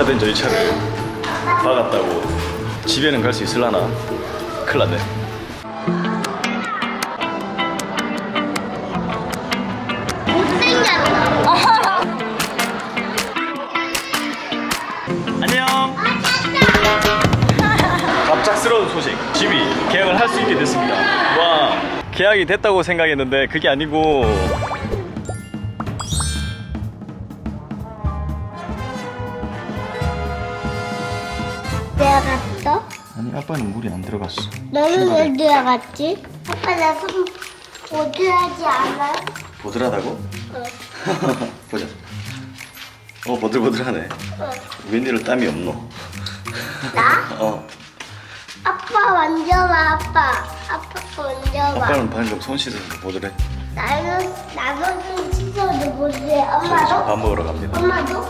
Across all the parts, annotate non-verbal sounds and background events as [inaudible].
주차된 저희 차를 박았다고 집에는 갈 수 있을라나? 큰일 났네. 못생겼다. 안녕. 갑작스러운 소식. 집이 계약을 할 수 있게 됐습니다. 와, 계약이 됐다고 생각했는데 그게 아니고 아니 아빠는 물이 안 들어갔어. 너는 왜 들어갔지? 아빠 나손 보드하지 않아? 보들하다고? 어. [laughs] 보자. 어 보들보들하네. 어. 웬일로 땀이 없노? 나? [laughs] 어. 아빠 만져봐 아빠. 아빠 만져봐. 아빠는 방금 손 씻어서 보들해. 나는 나도 좀 씻어도 보드해. 저 지금 엄마도? 밥 먹으러 갑니다. 엄마도?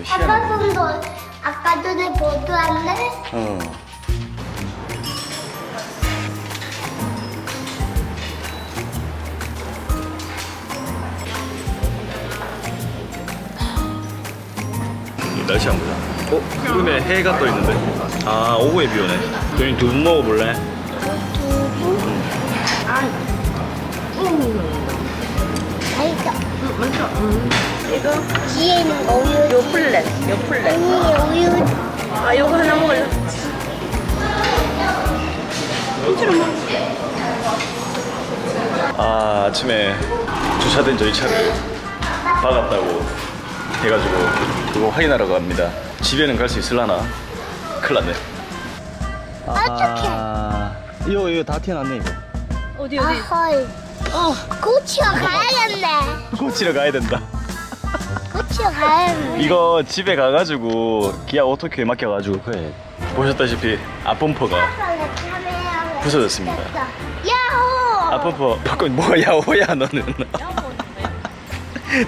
희한하네. 아빠 손도 아까 전에 보드한데? 어. 날씨 안 보자. 어? 구름에 해가 떠 있는데. 아 오후에 비 오네. 그럼 두부 먹어볼래? 맛있어. 음, 이거 뒤에 있는 거 우유. 요 플랫 요 플랫 아니 우유. 아 요거 하나 먹을래? 아 아침에 주차된 저희 차를 박았다고 해가지고 그거 확인하러 갑니다. 집에는 갈 수 있을라나? 큰일 났네. 어떡해. 이거 이거 다 튀어났네 이거. 어디 아 어디 헐. 어. 고치러 가야겠네. [laughs] 고치러 가야 된다. 고치러 가야겠네. 이거 집에 가가지고 기아 오토큐에 맡겨가지고 그래 보셨다시피 앞범퍼가 부서졌습니다. 야호. 앞범퍼 바꿔 뭐야 [laughs] 야호야 너는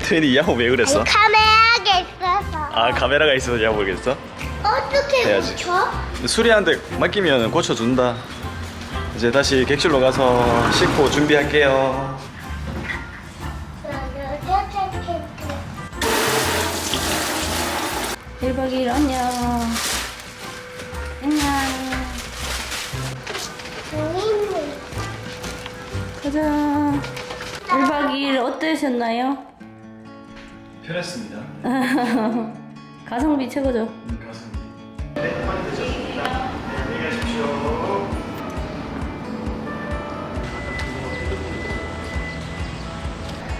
트윈이 [laughs] 야호 왜 그랬어? 아니. 아 카메라가 있어서 야호 그랬어? 어떻게 해야지. 고쳐? 수리한테 맡기면 고쳐준다. 이제 다시 객실로 가서 씻고 준비할게요. 1박 2일 안녕 안녕 가자 1박 2일 어떠셨나요? 편했습니다. [laughs] 가성비 최고죠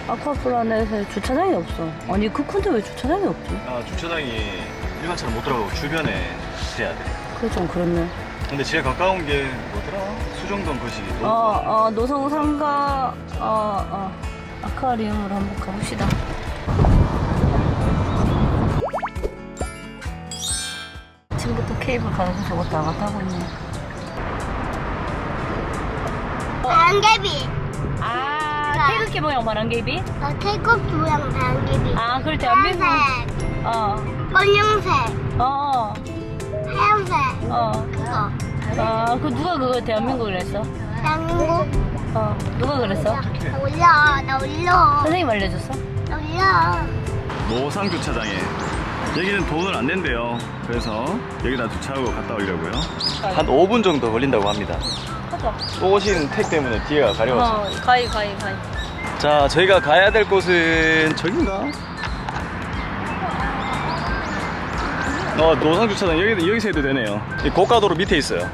아쿠아플라넷에 주차장이 없어 아니 그 큰데 왜 주차장이 없지? 아 주차장이 일반차로 못 들어가고 주변에 돼야 돼. 그게 좀 그렇네 근데 제일 가까운 게 뭐더라? 수정동 거시. 어, 어, 노성 상가, 어, 어, 아쿠아리움으로 한번 가봅시다. 케이블 가서 저거 다 갔다 오고 있네. 바람개비. 아, 태극기 모양 바람개비? 나 태국 모양 바람개비. 아, 그걸 대한민국. 하얀색, 어, 검정색, 어, 하얀색. 어. 그거. 아, 그 누가 그거 대한민국을 했어? 대한민국. 어, 누가 그랬어? 나 올려, 나 올려, 선생님 알려줬어? 나 올려. 노상 주차장에 여기는 돈을 안 낸대요. 그래서 여기다 주차하고 갔다 오려고요. 한 5분 정도 걸린다고 합니다. 가자. 또 오신 택 때문에 뒤에가 가려워서. 어, 가이, 가이, 가이. 자, 저희가 가야 될 곳은 저긴가? 어, 노상 주차장 여기 여기서 해도 되네요. 이 고가도로 밑에 있어요.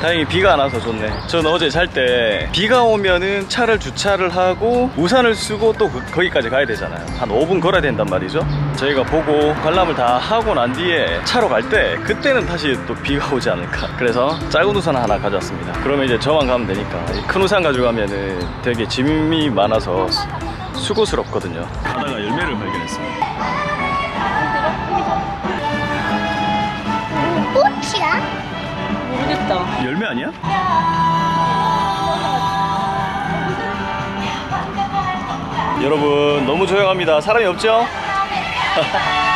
다행히 비가 안 와서 좋네. 전 어제 잘 때 비가 오면은 차를 주차를 하고 우산을 쓰고 또 그- 거기까지 가야 되잖아요. 한 5분 걸어야 된단 말이죠. 저희가 보고 관람을 다 하고 난 뒤에 차로 갈 때 그때는 다시 또 비가 오지 않을까. 그래서 작은 우산 하나 가져왔습니다. 그러면 이제 저만 가면 되니까 이큰 우산 가져가면은 되게 짐이 많아서 수- 수고스럽거든요. 가다가 열매를 발견했습니다. 열매 아니야? 여러분 너무 조용합니다. 사람이 없죠? [laughs]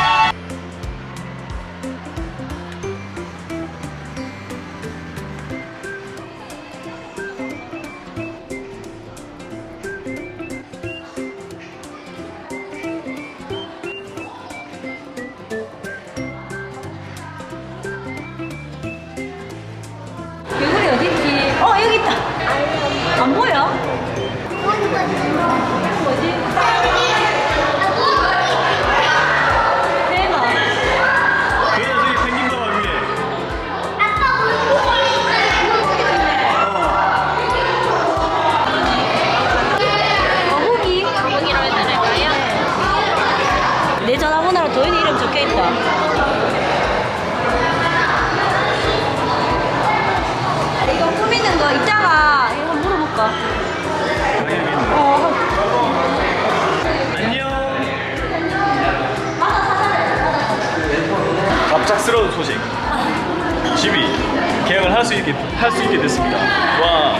할 수 있게 됐습니다. 와,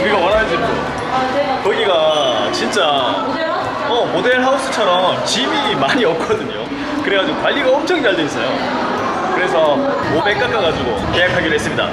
우리가 원하는 집도 거기가 진짜 어 모델 하우스처럼 집이 많이 없거든요. 그래가지고 관리가 엄청 잘 돼 있어요. 그래서 500 깎아가지고 계약하기로 했습니다.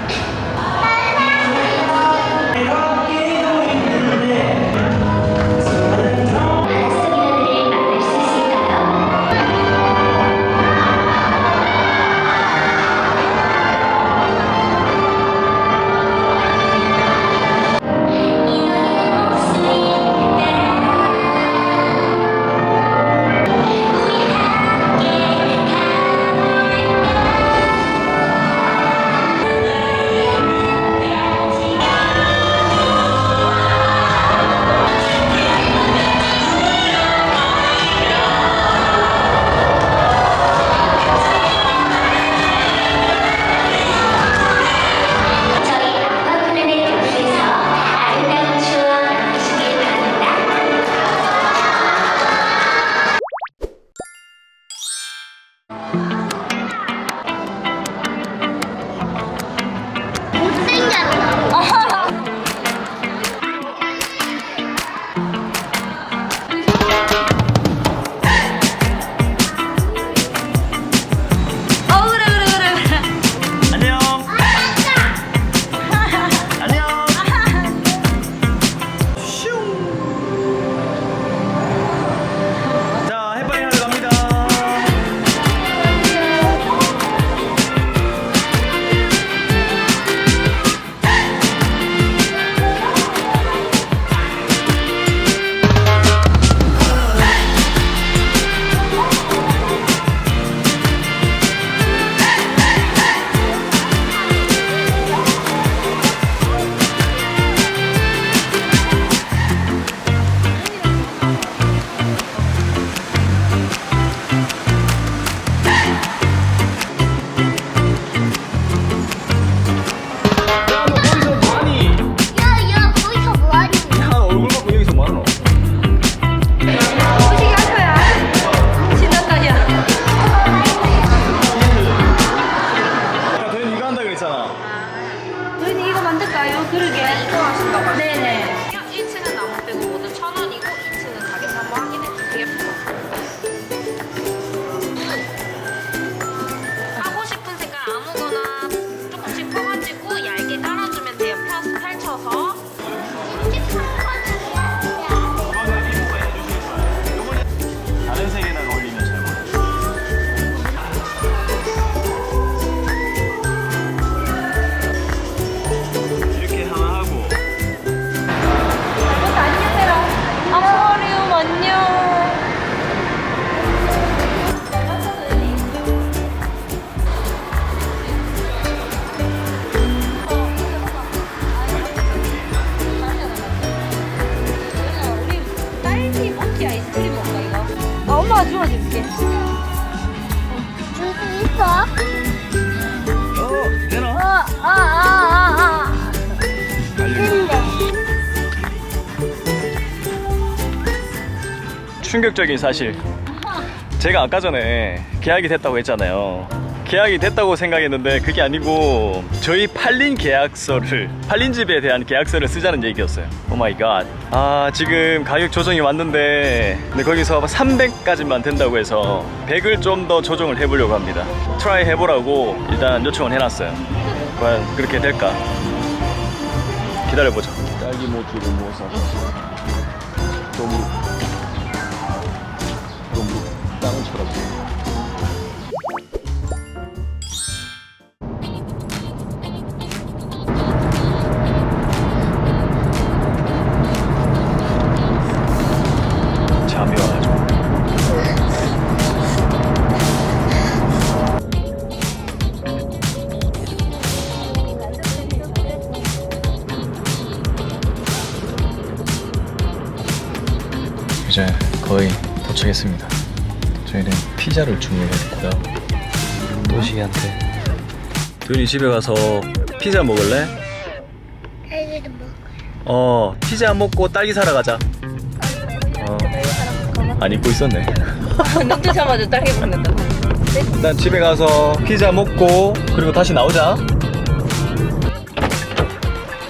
그러게. 이거 하신다고. 네네. 주워줄게. 줄 수 있어? 어 되나? 어, 어, 어, 어, 어. 근데. 충격적인 사실. 제가 아까 전에 계약이 됐다고 했잖아요. 계약이 됐다고 생각했는데 그게 아니고 저희 팔린 계약서를 팔린 집에 대한 계약서를 쓰자는 얘기였어요. 오 마이 갓. 아 지금 가격 조정이 왔는데 근데 거기서 300까지만 된다고 해서 100을 좀 더 조정을 해보려고 합니다. 트라이 해보라고 일단 요청을 해놨어요. 과연 그렇게 될까? 기다려보자. 딸기 모찌를 모아서 너 도착했습니다. 저희는 피자를 주문했고요. 도시한테. 도현이 집에 가서 피자 먹을래? 딸기도 먹어. 어, 피자 먹고 딸기 사러 가자. 어. 안 입고 있었네. 눈 뜨자마자 딸기 먹는다. 일단 집에 가서 피자 먹고 그리고 다시 나오자.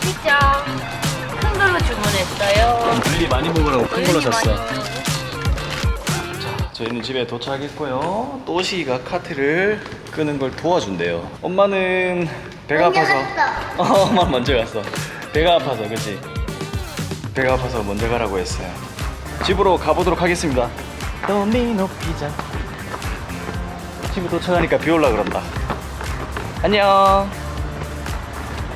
피자 큰 걸로 주문했어요. 분리 많이 먹으라고 큰 걸로 샀어. 저희는 집에 도착했고요. 또시가 카트를 끄는 걸 도와준대요. 엄마는 배가 아파서. 갔어. [laughs] 어, 엄마 먼저 갔어. 배가 아파서, 그치? 배가 아파서 먼저 가라고 했어요. 집으로 가보도록 하겠습니다. 도미노 피자. 집에 도착하니까 비 올라 그런다. 안녕.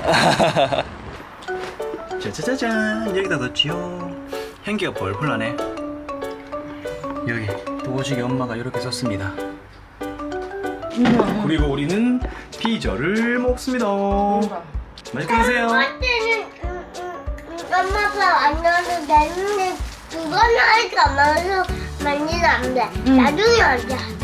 [laughs] 짜자자잔 여기다 넣지요. 향기가 벌벌 나네. 여기 도시기 엄마가 이렇게 썼습니다. 그리고 우리는 피자를 먹습니다. 맛있게 드세요. 음, 음, 엄마 아빠 안 넣어도 되는데 그거는 하니까 안 먹어서 만지면 안 돼. 나중에 하자.